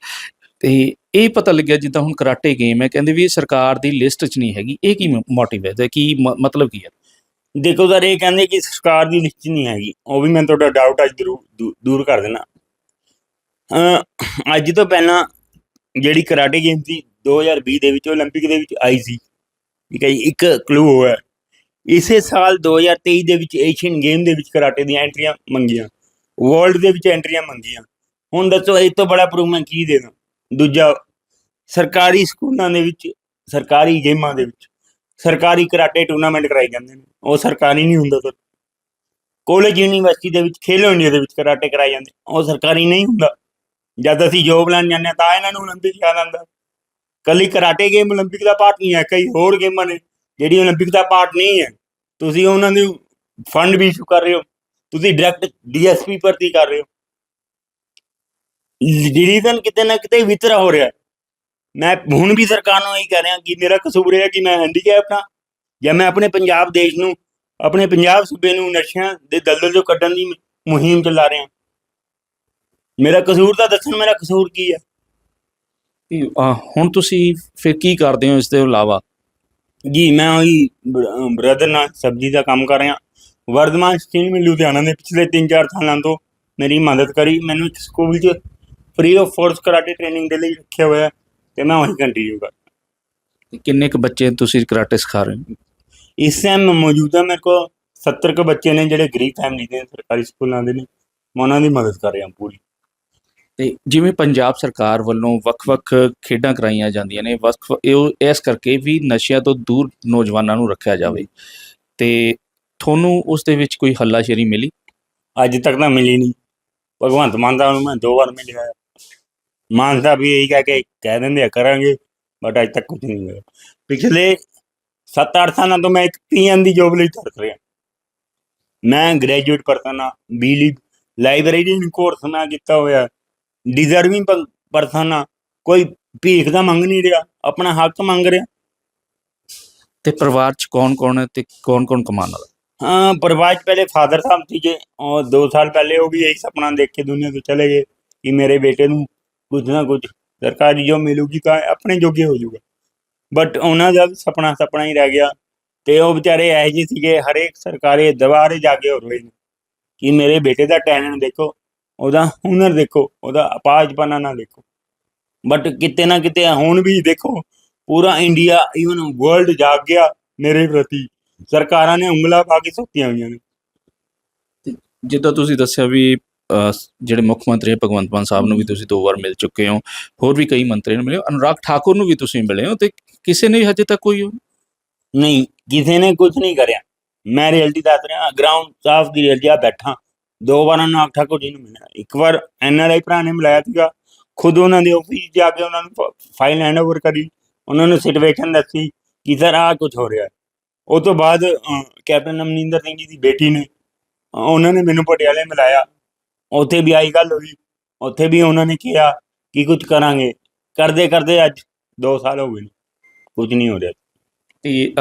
B: ਤੇ ਇਹ ਪਤਾ ਲੱਗਿਆ ਜਿੱਦਾਂ ਹੁਣ ਕਰਾਟੇ ਗੇਮ ਹੈ ਕਹਿੰਦੇ ਵੀ ਇਹ ਸਰਕਾਰ ਦੀ ਲਿਸਟ 'ਚ ਨਹੀਂ ਹੈਗੀ ਇਹ ਕੀ ਮੋਟਿਵ ਹੈ ਤੇ ਕੀ ਮ- ਮਤਲਬ ਕੀ ਹੈ
A: ਦੇਖੋ ਸਰ ਇਹ ਕਹਿੰਦੇ ਕਿ ਸਰਕਾਰ ਦੀ ਲਿਸਟ ਨਹੀਂ ਹੈਗੀ ਉਹ ਵੀ ਮੈਂ ਤੁਹਾਡਾ ਡਾਊਟ ਅੱਜ ਦਰੂ- ਦੂ- ਦੂਰ ਕਰ ਦੇਣਾ ਅਹ ਅੱਜ ਤੋਂ ਪਹਿਲਾਂ ਜਿਹੜੀ ਕਰਾਟੇ ਗੇਮ ਸੀ 2020 ਦੇ ਵਿੱਚ 올림픽 ਦੇ ਵਿੱਚ ਆਈ ਸੀ ਠੀਕ ਹੈ ਜੀ ਇੱਕ ਕਲੂ ਹੋਇਆ ਇਸੇ ਸਾਲ 2023 ਦੇ ਵਿੱਚ ਏਸ਼ੀਅਨ ਗੇਮ ਦੇ ਵਿੱਚ ਕਰਾਟੇ ਦੀਆਂ ਐਂਟਰੀਆਂ ਮੰਗੀਆਂ ਵਰਲਡ ਦੇ ਵਿੱਚ ਐਂਟਰੀਆਂ ਮੰਗੀਆਂ ਹੁਣ ਦੱਸੋ ਇਹ ਤੋਂ ਬੜਾ ਪ੍ਰੂਫ ਮੈਂ ਕੀ ਦੇ ਦਾਂ ਦੂਜਾ ਸਰਕਾਰੀ ਸਕੂਲਾਂ ਦੇ ਵਿੱਚ ਸਰਕਾਰੀ ਗੇਮਾਂ ਦੇ ਵਿੱਚ ਸਰਕਾਰੀ ਕਰਾਟੇ ਟੂਰਨਾਮੈਂਟ ਕਰਾਏ ਜਾਂਦੇ ਨੇ ਉਹ ਸਰਕਾਰੀ ਨਹੀਂ ਹੁੰਦਾ ਸਰ ਕਾਲਜ ਯੂਨੀਵਰਸਿਟੀ ਦੇ ਵਿੱਚ ਖੇਲੋ ਇੰਡੀਆ ਦੇ ਵਿੱਚ ਕਰਾਟੇ ਕਰਾਏ ਜਾਂਦੇ ਉਹ ਸਰਕਾਰੀ ਨਹੀਂ ਹੁੰਦਾ ਜਦ ਅਸੀਂ ਜੋਬ ਲੈਣ ਜਾਂਦੇ ਹਾਂ ਤਾਂ ਇਹਨਾਂ ਨੂੰ 올림픽 ਯਾਦ ਆਉਂਦਾ ਕੱਲੀ ਕਰਾਟੇ ਗੇਮ 올림픽 ਦਾ ਪਾਰਟ ਨਹੀਂ ਹੈ ਕਈ ਹੋਰ ਗੇਮਾਂ ਨੇ ਜਿਹੜੀ 올림픽 ਦਾ ਪਾਰਟ ਨਹੀਂ ਹੈ ਤੁਸੀਂ ਉਹਨਾਂ ਨੂੰ ਫੰਡ ਵੀ ਇਸ਼ੂ ਕਰ ਰਹੇ ਹੋ ਤੁਸੀਂ ਡਾਇਰੈਕਟ ਡੀਐਸਪੀ ਭਰਤੀ ਕਰ ਰਹੇ ਹੋ ਰੀਜ਼ਨ ਕਿਤੇ ਨਾ ਕਿਤੇ ਵਿਤਰਾ ਹੋ ਰਿਹਾ ਹੈ। ਮੈਂ ਹੁਣ ਵੀ ਸਰਕਾਰ ਨੂੰ ਇਹੀ ਕਹਿ ਰਿਹਾ ਕਿ ਮੇਰਾ ਕਸੂਰ ਹੈ ਕਿ ਮੈਂ ਹੈਂਡੀਕੈਪ ਹਾਂ ਜਾਂ ਮੈਂ ਆਪਣੇ ਪੰਜਾਬ ਦੇਸ਼ ਨੂੰ ਆਪਣੇ ਪੰਜਾਬ ਸੂਬੇ ਨੂੰ ਨਸ਼ਿਆਂ ਦੇ ਦਲਦਲ ਚੋਂ ਕੱਢਣ ਦੀ ਮੁਹਿੰਮ ਚਲਾ ਰਿਹਾ ਮੇਰਾ ਕਸੂਰ ਤਾਂ ਦੱਸਣ ਮੇਰਾ ਕਸੂਰ ਕੀ ਹੈ
B: ਕਿ, ਅਹ, ਹੁਣ ਤੁਸੀਂ ਫਿਰ ਕੀ ਕਰਦੇ ਹੋ ਇਸ ਦੇ ਇਲਾਵਾ
A: ਜੀ ਮੈਂ ਉਹੀ ਬ੍ਰਦਰ ਨਾਲ ਸਬਜ਼ੀ ਦਾ ਕੰਮ ਕਰ ਰਿਹਾ। ਵਰਧਮਾਨ ਸਟੀਲ ਮਿਲ ਲੁਧਿਆਣਾ ਨੇ ਪਿਛਲੇ 3-4 ਸਾਲਾਂ ਤੋਂ ਮੇਰੀ ਮਦਦ ਕਰੀ। ਮੈਨੂੰ ਇੱਕ ਸਕੂਲ 'ਚ free of force karate training ਦੇ ਲਈ ਰੱਖਿਆ ਹੋਇਆ ਤੇ ਮੈਂ ਉਹੀ ਕੰਟੀਨਿਊ ਕਰ
B: ਕਿੰਨੇ ਕੁ ਬੱਚੇ ਤੁਸੀਂ ਕਰਾਟੇ ਸਿਖਾ ਰਹੇ ਹੋ?
A: ਇਸ ਟਾਈਮ ਮੌਜੂਦਾ ਮੇਰੇ ਕੋਲ 70 ਕੁ ਬੱਚੇ ਨੇ ਜਿਹੜੇ ਗਰੀਬ ਫੈਮਿਲੀ ਦੇ ਸਰਕਾਰੀ ਸਕੂਲਾਂ ਦੇ ਨੇ। ਮੈਂ ਉਹਨਾਂ ਦੀ ਮਦਦ ਕਰ ਰਿਹਾ ਪੂਰੀ।
B: ਤੇ ਜਿਵੇਂ ਪੰਜਾਬ ਸਰਕਾਰ ਵੱਲੋਂ ਵੱਖ-ਵੱਖ ਖੇਡਾਂ ਕਰਾਈਆਂ ਜਾਂਦੀਆਂ ਨੇ ਵੱਖ ਇਹ ਇਸ ਕਰਕੇ ਵੀ ਨਸ਼ਿਆਂ ਤੋਂ ਦੂਰ ਨੌਜਵਾਨਾਂ ਨੂੰ ਰੱਖਿਆ ਜਾਵੇ। ਤੇ ਤੁਹਾਨੂੰ ਉਸ ਦੇ ਵਿੱਚ ਕੋਈ ਹੱਲਾਸ਼ੇਰੀ ਮਿਲੀ?
A: ਅੱਜ ਤੱਕ ਤਾਂ ਮਿਲੀ ਨਹੀਂ। ਭਗਵੰਤ ਮਾਨ ਦਾ ਨੂੰ ਮੈਂ ਦੋ ਵਾਰ ਮਿਲਿਆ। ਹੈ। ਮਾਨ ਸਾਹਿਬ ਵੀ ਇਹੀ ਕਹਿ ਕੇ ਕਹਿ ਦਿੰਦੇ ਆ, ਕਰਾਂਗੇ ਬਟ ਅੱਜ ਤੱਕ ਕੁਝ ਨਹੀਂ ਹੋਇਆ। ਪਿਛਲੇ 7-8 ਸਾਲਾਂ ਤੋਂ ਮੈਂ ਇੱਕ ਪੀਐਨ ਦੀ ਜੋਬ ਲਈ ਤਰਸ ਰਿਹਾ। ਮੈਂ ਗ੍ਰੈਜੂਏਟ ਪਰਸਨ ਆ ਬੀਲੀ ਲਾਇਬ੍ਰੇਰੀ ਕੋਰਸ ਮੈਂ ਕੀਤਾ ਹੋਇਆ। ਡਿਜ਼ਰਵਿੰਗ ਪਰਸਨ ਆ ਕੋਈ ਭੀਖ ਦਾ ਮੰਗ ਨਹੀਂ ਰਿਹਾ। ਆਪਣਾ ਹੱਕ ਮੰਗ ਰਿਹਾ।
B: ਤੇ ਪਰਿਵਾਰ ਚ ਕੌਣ ਕੌਣ ਹੈ ਤੇ ਕੌਣ ਕੌਣ ਕਮਾਉਣ ਵਾਲਾ?
A: ਹਾਂ ਪਰਿਵਾਰ ਚ ਪਹਿਲੇ ਫਾਦਰ ਸਾਹਿਬ ਸੀਗੇ ਔਰ 2 ਸਾਲ ਪਹਿਲੇ ਉਹ ਵੀ ਇਹੀ ਸੁਪਨਾ ਦੇਖ ਕੇ ਦੁਨੀਆ ਤੋਂ ਚਲੇ ਗਏ ਕਿ ਮੇਰੇ ਬੇਟੇ ਨੂੰ ਕੁਝ ਨਾ ਕੁਝ ਸਰਕਾਰੀ ਜੋ ਮਿਲੂਗੀ ਤਾਂ ਆਪਣੇ ਜੋਗੇ ਹੋ ਜਾਊਗਾ। ਬਟ ਉਹਨਾਂ ਦਾ ਸੁਪਨਾ ਸੁਪਨਾ ਹੀ ਰਹਿ ਗਿਆ। ਤੇ ਉਹ ਵਿਚਾਰੇ ਐ ਜੀ ਸੀਗੇ ਹਰੇਕ ਸਰਕਾਰੀ ਦਰਬਾਰੇ ਜਾ ਕੇ ਹੋ ਰਹੇ ਨੇ ਕਿ ਮੇਰੇ ਬੇਟੇ ਦਾ ਟੈਲੈਂਟ ਦੇਖੋ। ਉਹਦਾ ਹੁਨਰ ਦੇਖੋ ਉਹਦਾ ਅਪਾਜਪਨਾ ਨਾ ਦੇਖੋ। ਬਟ ਕਿਤੇ ਨਾ ਕਿਤੇ ਹੁਣ ਵੀ ਦੇਖੋ ਪੂਰਾ ਇੰਡੀਆ ਈਵਨ ਵਰਲਡ ਜਾਗ ਗਿਆ ਮੇਰੇ ਪ੍ਰਤੀ। ਸਰਕਾਰਾਂ ਨੇ ਉਂਗਲਾਂ ਪਾ ਕੇ ਸੁੱਤੀਆਂ ਹੋਈਆਂ ਨੇ।
B: ਜਿੱਦਾਂ ਤੁਸੀਂ ਦੱਸਿਆ ਵੀ ਜਿਹੜੇ ਮੁੱਖ ਮੰਤਰੀ ਭਗਵੰਤ ਮਾਨ ਸਾਹਿਬ ਨੂੰ ਵੀ ਤੁਸੀਂ ਦੋ ਵਾਰ ਮਿਲ ਚੁੱਕੇ ਹੋ। ਹੋਰ ਵੀ ਕਈ ਮੰਤਰੀਆਂ ਨੂੰ ਮਿਲੇ। ਅਨੁਰਾਗ ਠਾਕੁਰ ਨੂੰ ਵੀ ਤੁਸੀਂ ਮਿਲੇ ਹੋ। ਤੇ ਕਿਸੇ ਨੇ ਹਜੇ ਤੱਕ ਕੋਈ
A: ਨਹੀਂ ਕਿਸੇ ਨੇ ਕੁਝ ਨਹੀਂ ਕਰਿਆ। ਮੈਂ ਰਿਐਲਿਟੀ ਦੱਸ ਰਿਹਾ ਗਰਾਊਂਡ ਸਾਫ਼ ਦੀ ਰਿਐਲਿਟੀ ਆ ਬੈਠਾ। ਦੋ ਵਾਰ ਨਾਗ ਠਾਕੁਰ ਜੀ ਨੂੰ ਮਿਲਿਆ। ਇੱਕ ਵਾਰ ਐਨਆਰਆਈ ਭਰਾ ਨੇ ਮਿਲਾਇਆ ਸੀਗਾ। ਖੁਦ ਉਹਨਾਂ ਦੇ ਆਫਿਸ ਜਾ ਕੇ ਉਹਨਾਂ ਨੂੰ ਫਾਈਲ ਹੈਂਡਓਵਰ ਕਰੀ। ਉਹਨਾਂ ਨੂੰ ਸਿਚੁਏਸ਼ਨ ਦੱਸੀ ਕਿ ਸਰ ਆ ਕੁਝ ਹੋ ਰਿਹਾ। ਉਹ ਤੋਂ ਬਾਅਦ ਕੈਪਟਨ ਅਮਰਿੰਦਰ ਸਿੰਘ ਜੀ ਦੀ ਬੇਟੀ ਨੇ ਉਹਨਾਂ ਨੇ ਮੈਨੂੰ ਪਟਿਆਲੇ ਮਿਲਾਇਆ। ਉੱਥੇ ਵੀ ਆਈ ਗੱਲ ਹੋਈ। ਉੱਥੇ ਵੀ ਉਹਨਾਂ ਨੇ ਕਿਹਾ ਕਿ ਕੁਝ ਕਰਾਂਗੇ। ਕਰਦੇ ਕਰਦੇ ਅੱਜ 2 ਸਾਲ ਹੋ ਗਏ ਨੇ। ਕੁਝ ਨਹੀਂ ਹੋ ਰਿਹਾ।
B: ਤੇ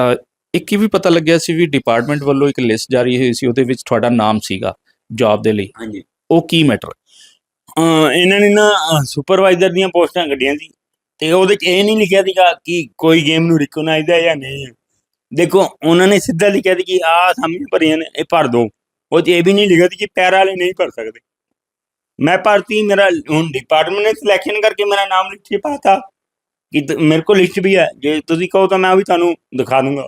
B: ਇੱਕ ਹੀ ਵੀ ਪਤਾ ਲੱਗਿਆ ਸੀ ਵੀ ਡਿਪਾਰਟਮੈਂਟ ਵੱਲੋਂ ਇੱਕ ਲਿਸਟ ਜਾਰੀ ਹੋਈ ਸੀ। ਉਹਦੇ ਵਿੱਚ ਤੁਹਾਡਾ ਨਾਮ ਸੀਗਾ। ਜੌਬ ਦੇ ਲਈ।
A: ਹਾਂਜੀ।
B: ਉਹ ਕੀ ਮੈਟਰ
A: ਇਹਨਾਂ ਨੇ ਨਾ ਸੁਪਰਵਾਈਜ਼ਰ ਦੀਆਂ ਪੋਸਟਾਂ ਕੱਢੀਆਂ ਸੀ ਤੇ ਉਹਦੇ 'ਚ ਇਹ ਨਹੀਂ ਲਿਖਿਆ ਸੀਗਾ ਕਿ ਕੋਈ ਗੇਮ ਨੂੰ ਰਿਕਗਨਾਈਜ਼ ਹੈ ਜਾਂ ਨਹੀਂ ਦੇਖੋ ਉਹਨਾਂ ਨੇ ਸਿੱਧਾ ਲਿਖਿਆ ਸੀ ਕਿ ਆਹ ਸਾਹਮਣੇ ਭਰੀਆਂ ਨੇ ਇਹ ਭਰ ਦੋ। ਉਹ 'ਚ ਇਹ ਵੀ ਨਹੀਂ ਲਿਖਿਆ ਸੀ ਕਿ ਪੈਰਾ ਵਾਲੇ ਨਹੀਂ ਭਰ ਸਕਦੇ। ਮੈਂ ਭਰਤੀ ਮੇਰਾ ਹੁਣ ਡਿਪਾਰਟਮੈਂਟ ਨੇ ਸਿਲੈਕਸ਼ਨ ਕਰਕੇ ਮੇਰਾ ਨਾਮ ਲਿਖ ਕੇ ਪਾਤਾ। ਕਿ ਮੇਰੇ ਕੋਲ ਲਿਸਟ ਵੀ ਹੈ। ਜੇ ਤੁਸੀਂ ਕਹੋ ਤਾਂ ਮੈਂ ਉਹ ਵੀ ਤੁਹਾਨੂੰ ਦਿਖਾ ਦੂੰਗਾ।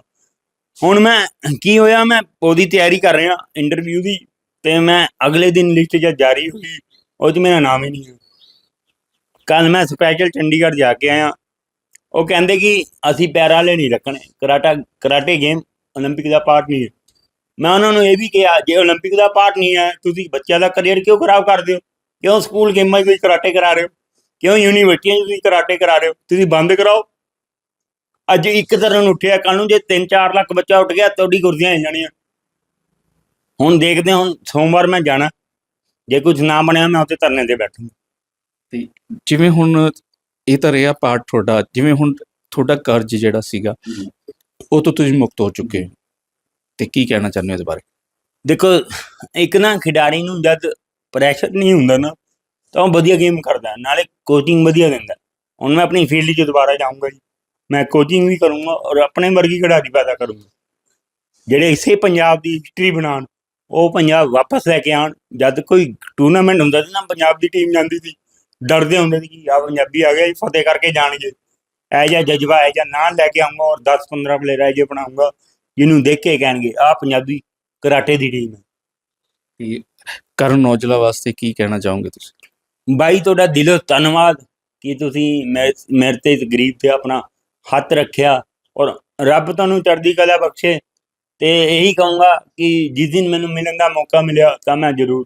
A: ਹੁਣ ਮੈਂ ਕੀ ਹੋਇਆ? ਮੈਂ ਉਹਦੀ ਤਿਆਰੀ ਕਰ ਰਿਹਾ ਇੰਟਰਵਿਊ ਦੀ। ਤੇ ਮੈਂ ਅਗਲੇ ਦਿਨ ਲਿਸਟ ਜਦ ਜਾਰੀ ਹੋਈ ਉਹ 'ਚ ਮੇਰਾ ਨਾਮ ਹੀ ਨਹੀਂ ਹੈ ਕੱਲ ਮੈਂ ਸਪੈਸ਼ਲ ਚੰਡੀਗੜ੍ਹ ਜਾ ਕੇ ਆਇਆ ਉਹ ਕਹਿੰਦੇ ਕਿ ਅਸੀਂ ਪੈਰਾ ਵਾਲੇ ਨਹੀਂ ਰੱਖਣੇ ਕਰਾਟਾ ਕਰਾਟੇ ਗੇਮ 올림픽 ਦਾ ਪਾਰਟ ਨਹੀਂ ਹੈ ਮੈਂ ਉਹਨਾਂ ਨੂੰ ਇਹ ਵੀ ਕਿਹਾ ਜੇ 올림픽 ਦਾ ਪਾਰਟ ਨਹੀਂ ਹੈ ਤੁਸੀਂ ਬੱਚਿਆਂ ਦਾ ਕਰੀਅਰ ਕਿਉਂ ਖਰਾਬ ਕਰਦੇ ਹੋ ਕਿਉਂ ਸਕੂਲ ਗੇਮਾਂ 'ਚ ਤੁਸੀਂ ਕਰਾਟੇ ਕਰਾ ਰਹੇ ਹੋ ਕਿਉਂ ਯੂਨੀਵਰਸਿਟੀਆਂ 'ਚ ਤੁਸੀਂ ਕਰਾਟੇ ਕਰਾ ਰਹੇ ਹੋ ਤੁਸੀਂ ਬੰਦ ਕਰਾਓ ਅੱਜ ਇੱਕ ਤਰ੍ਹਾਂ ਨੂੰ ਉੱਠਿਆ ਕੱਲ ਨੂੰ ਜੇ 3-4 ਲੱਖ ਬੱਚਾ ਉੱਠ ਗਿਆ ਤੁਹਾਡੀ ਕੁਰਸੀਆਂ ਹੋ ਜਾਣੀਆਂ ਹੁਣ ਦੇਖਦੇ ਹਾਂ, ਹੁਣ ਸੋਮਵਾਰ ਮੈਂ ਜਾਣਾ। ਜੇ ਕੁਝ ਨਾ ਬਣਿਆ ਮੈਂ ਉੱਥੇ ਧਰਨੇ ਤੇ ਬੈਠੂੰਗਾ।
B: ਜਿਵੇਂ ਹੁਣ ਇਹ ਤਾਂ ਰਿਹਾ ਪਾਰਟ ਤੁਹਾਡਾ ਜਿਵੇਂ ਹੁਣ ਤੁਹਾਡਾ ਕਰਜ਼ ਜਿਹੜਾ ਸੀਗਾ। ਉਹ ਤੋਂ ਤੁਸੀਂ ਮੁਕਤ ਹੋ ਚੁੱਕੇ ਹੋ। ਤੇ ਕੀ ਕਹਿਣਾ ਚਾਹੁੰਦੇ ਹੋ ਇਸ ਬਾਰੇ?
A: ਦੇਖੋ ਇੱਕ ਨਾ ਖਿਡਾਰੀ ਨੂੰ ਜਦ ਪ੍ਰੈਸ਼ਰ ਨਹੀਂ ਹੁੰਦਾ ਨਾ ਤਾਂ ਉਹ ਵਧੀਆ ਗੇਮ ਕਰਦਾ ਨਾਲੇ ਕੋਚਿੰਗ ਵਧੀਆ ਦਿੰਦਾ। ਹੁਣ ਮੈਂ ਆਪਣੀ ਫੀਲਡ 'ਚ ਦੁਬਾਰਾ ਜਾਊਂਗਾ ਜੀ। ਮੈਂ ਕੋਚਿੰਗ ਵੀ ਕਰੂੰਗਾ ਔਰ ਆਪਣੇ ਵਰਗੀ ਖਿਡਾਰੀ ਪੈਦਾ ਕਰੂੰਗਾ। ਜਿਹੜੇ ਇਸੇ ਪੰਜਾਬ ਦੀ ਹਿਸਟਰੀ ਬਣਾਉਣ ਉਹ ਪੰਜਾਬ ਵਾਪਸ ਲੈ ਕੇ ਆਉਣ। ਜਦ ਕੋਈ ਟੂਰਨਾਮੈਂਟ ਹੁੰਦਾ ਸੀ ਨਾ ਪੰਜਾਬ ਦੀ ਟੀਮ ਜਾਂਦੀ ਸੀ ਡਰਦੇ ਹੁੰਦੇ ਸੀ ਕਿ ਆ ਪੰਜਾਬੀ ਆ ਗਿਆ ਜੀ ਫਤਿਹ ਕਰਕੇ ਜਾਣਗੇ। ਇਹ ਜਿਹਾ ਜਜ਼ਬਾ ਹੈ ਜਾਂ ਨਾਂ ਲੈ ਕੇ ਆਊਂਗਾ ਔਰ 10 15 ਪਲੇਅਰ ਇਹ ਜਿਹੇ ਬਣਾਊਂਗਾ ਜਿਹਨੂੰ ਦੇਖ ਕੇ ਕਹਿਣਗੇ ਆ ਪੰਜਾਬੀ ਕਰਾਟੇ ਦੀ ਟੀਮ ਹੈ।
B: ਕਰਨ ਔਜਲਾ ਵਾਸਤੇ ਕੀ ਕਹਿਣਾ ਚਾਹੋਗੇ ਤੁਸੀਂ?
A: ਬਾਈ ਤੁਹਾਡਾ ਦਿਲੋਂ ਧੰਨਵਾਦ ਕਿ ਤੁਸੀਂ ਮੇਰੇ ਮੇਰੇ ਤੇ ਇਸ ਗਰੀਬ ਤੇ ਆਪਣਾ ਹੱਥ ਰੱਖਿਆ ਔਰ ਰੱਬ ਤੁਹਾਨੂੰ ਚੜ੍ਹਦੀ ਕਲਾ ਬਖਸ਼ੇ। ਤੇ ਇਹੀ ਕਹੂੰਗਾ ਕਿ ਜਿਸ ਦਿਨ ਮੈਨੂੰ ਮਿਲਣ ਦਾ ਮੌਕਾ ਮਿਲਿਆ ਤਾਂ ਮੈਂ ਜ਼ਰੂਰ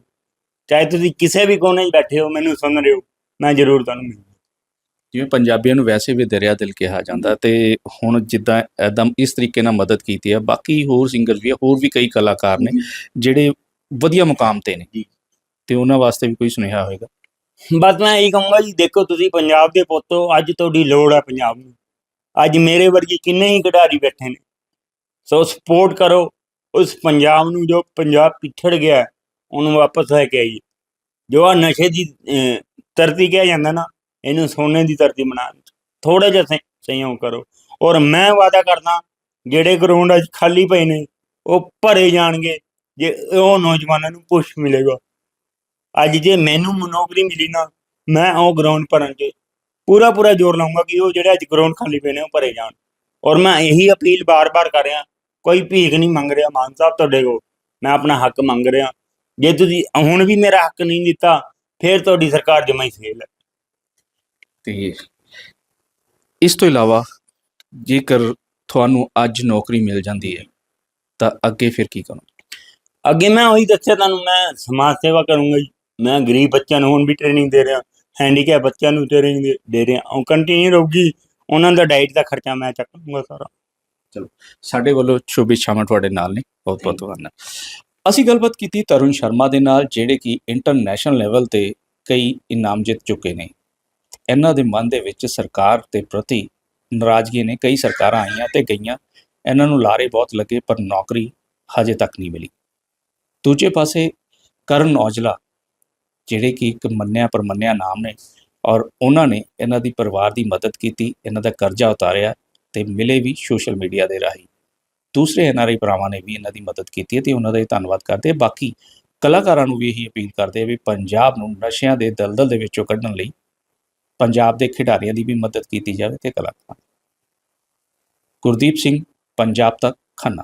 A: ਚਾਹੇ ਤੁਸੀਂ ਕਿਸੇ ਵੀ ਕੋਨੇ 'ਚ ਬੈਠੇ ਹੋ ਮੈਨੂੰ ਸੁਣ ਰਹੇ ਹੋ ਮੈਂ ਜ਼ਰੂਰ ਤੁਹਾਨੂੰ ਮਿਲੂੰਗਾ।
B: ਜਿਵੇਂ ਪੰਜਾਬੀਆਂ ਨੂੰ ਵੈਸੇ ਵੀ ਦਰਿਆ ਦਿਲ ਕਿਹਾ ਜਾਂਦਾ ਤੇ ਹੁਣ ਜਿੱਦਾਂ ਐਦਮ ਇਸ ਤਰੀਕੇ ਨਾਲ ਮਦਦ ਕੀਤੀ ਹੈ ਬਾਕੀ ਹੋਰ ਸਿੰਗਰ ਵੀ ਹੋਰ ਵੀ ਕਈ ਕਲਾਕਾਰ ਨੇ ਜਿਹੜੇ ਵਧੀਆ ਮੁਕਾਮ ਤੇ ਨੇ। ਤੇ ਉਹਨਾਂ ਵਾਸਤੇ ਵੀ ਕੋਈ ਸੁਨੇਹਾ ਹੋਏਗਾ?
A: ਬਸ ਮੈਂ ਇਹੀ ਕਹੂੰਗਾ ਜੀ ਦੇਖੋ ਤੁਸੀਂ ਪੰਜਾਬ ਦੇ ਪੁੱਤੋ ਅੱਜ ਤੁਹਾਡੀ ਲੋੜ ਹੈ ਪੰਜਾਬ ਨੂੰ। ਅੱਜ ਮੇਰੇ ਵਰਗੇ ਕਿੰਨੇ ਹੀ ਖਿਡਾਰੀ ਬੈਠੇ ਨੇ। ਸੋ ਸਪੋਰਟ ਕਰੋ। ਉਸ ਪੰਜਾਬ ਨੂੰ ਜੋ ਪੰਜਾਬ ਪਿੱਛੜ ਗਿਆ, ਉਹਨੂੰ ਵਾਪਸ ਲੈ ਕੇ ਆਈਏ। ਜੋ ਆ ਨਸ਼ੇ ਦੀ ਧਰਤੀ ਕਿਹਾ ਜਾਂਦਾ ਨਾ, ਇਹਨੂੰ ਸੋਨੇ ਦੀ ਧਰਤੀ ਬਣਾ ਥੋੜਾ ਜਿਹਾ ਸਹਿਯੋਗ ਕਰੋ। ਔਰ ਮੈਂ ਵਾਅਦਾ ਕਰਦਾ, ਜਿਹੜੇ ਗਰਾਊਂਡ ਅੱਜ ਖਾਲੀ ਪਏ ਨੇ, ਉਹ ਭਰੇ ਜਾਣਗੇ, ਜੇ ਉਹ ਨੌਜਵਾਨਾਂ ਨੂੰ ਪੁਸ਼ ਮਿਲੇਗਾ। ਅੱਜ ਜੇ ਮੈਨੂੰ ਨੌਕਰੀ ਮਿਲੀ ਨਾ, ਮੈਂ ਉਹ ਗਰਾਊਂਡ ਭਰਨ 'ਚ ਪੂਰਾ ਪੂਰਾ ਜ਼ੋਰ ਲਾਉਂਗਾ ਕਿ ਉਹ ਜਿਹੜੇ ਅੱਜ ਗਰਾਊਂਡ ਖਾਲੀ ਪਏ ਨੇ, ਉਹ ਭਰੇ ਜਾਣ। ਔਰ ਮੈਂ ਇਹੀ ਅਪੀਲ ਬਾਰ-ਬਾਰ ਕਰ ਰਿਹਾ ਕੋਈ ਭੀਖ ਨਹੀਂ ਮੰਗ ਰਿਹਾ ਮਾਨ ਸਾਹਿਬ ਤੁਹਾਡੇ ਕੋਲ ਮੈਂ ਆਪਣਾ ਹੱਕ ਮੰਗ ਰਿਹਾ। ਜੇ ਤੁਸੀਂ ਹੁਣ ਵੀ ਮੇਰਾ ਹੱਕ ਨਹੀਂ ਦਿੱਤਾ ਫਿਰ ਤੁਹਾਡੀ ਸਰਕਾਰ ਜਮਾ ਹੀ ਫੇਲ ਹੈ।
B: ਤੇ ਇਸ ਤੋਂ ਇਲਾਵਾ ਜੇਕਰ ਤੁਹਾਨੂੰ ਅੱਜ ਨੌਕਰੀ ਮਿਲ ਜਾਂਦੀ ਹੈ ਤਾਂ ਅੱਗੇ ਫਿਰ ਕੀ ਕਰੋ
A: ਅੱਗੇ ਮੈਂ ਉਹੀ ਦੱਸਿਆ ਤੁਹਾਨੂੰ ਮੈਂ ਸਮਾਜ ਸੇਵਾ ਕਰੂੰਗਾ ਜੀ। ਮੈਂ ਗਰੀਬ ਬੱਚਿਆਂ ਨੂੰ ਹੁਣ ਵੀ ਟ੍ਰੇਨਿੰਗ ਦੇ ਰਿਹਾ ਹੈਂਡੀਕੈਪ ਬੱਚਿਆਂ ਨੂੰ ਟ੍ਰੇਨਿੰਗ ਦੇ- ਰਿਹਾ। ਉਹ ਕੰਟੀਨਿਊ ਰਹੂਗੀ ਉਹਨਾਂ ਦਾ ਡਾਈਟ ਦਾ ਖਰਚਾ ਮੈਂ ਚੱਕਾਂਗਾ ਸਾਰਾ।
B: ਸਾਡੇ ਵੱਲੋਂ ਸ਼ੁਭ ਇੱਛਾਵਾਂ ਤੁਹਾਡੇ ਨਾਲ ਨੇ ਬਹੁਤ ਬਹੁਤ ਧੰਨਵਾਦ। ਅਸੀਂ ਗੱਲਬਾਤ ਕੀਤੀ ਤਰੁਣ ਸ਼ਰਮਾ ਦੇ ਨਾਲ ਜਿਹੜੇ ਕਿ ਇੰਟਰਨੈਸ਼ਨਲ ਲੈਵਲ ਤੇ ਕਈ ਇਨਾਮ ਜਿੱਤ ਚੁੱਕੇ ਨੇ। ਇਹਨਾਂ ਦੇ ਮਨ ਦੇ ਵਿੱਚ ਸਰਕਾਰ ਦੇ ਪ੍ਰਤੀ ਨਾਰਾਜ਼ਗੀ ਨੇ ਕਈ ਸਰਕਾਰਾਂ ਆਈਆਂ ਤੇ ਗਈਆਂ ਇਹਨਾਂ ਨੂੰ ਲਾਰੇ ਬਹੁਤ ਲੱਗੇ ਪਰ ਨੌਕਰੀ ਹਜੇ ਤੱਕ ਨਹੀਂ ਮਿਲੀ। ਦੂਜੇ ਪਾਸੇ ਕਰਨ ਔਜਲਾ ਜਿਹੜੇ ਕਿ ਇੱਕ ਮੰਨਿਆ ਪਰਮੰਨਿਆ ਨਾਮ ਨੇ ਔਰ ਉਹਨਾਂ ਨੇ ਇਹਨਾਂ ਦੀ ਪਰਿਵਾਰ ਦੀ ਮਦਦ ਕੀਤੀ ਇਹਨਾਂ ਦਾ ਕਰਜ਼ਾ ਉਤਾਰਿਆ ਤੇ ਮਿਲੇ ਵੀ ਸੋਸ਼ਲ ਮੀਡੀਆ ਦੇ ਰਾਹੀਂ। ਦੂਸਰੇ ਐਨਆਰਆਈ ਭਰਾਵਾਂ ਨੇ ਵੀ ਇਹਨਾਂ ਦੀ ਮਦਦ ਕੀਤੀ ਹੈ ਤੇ ਉਹਨਾਂ ਦਾ ਇਹ ਧੰਨਵਾਦ ਕਰਦੇ ਬਾਕੀ ਕਲਾਕਾਰਾਂ ਨੂੰ ਵੀ ਇਹੀ ਅਪੀਲ ਕਰਦੇ ਆ ਵੀ ਪੰਜਾਬ ਨੂੰ ਨਸ਼ਿਆਂ ਦੇ ਦਲਦਲ ਦੇ ਵਿੱਚੋਂ ਕੱਢਣ ਲਈ ਪੰਜਾਬ ਦੇ ਖਿਡਾਰੀਆਂ ਦੀ ਵੀ ਮਦਦ ਕੀਤੀ ਜਾਵੇ ਤੇ ਕਲਾਕਾਰਾਂ। ਗੁਰਦੀਪ ਸਿੰਘ, ਪੰਜਾਬ ਤੱਕ ਖੰਨਾ।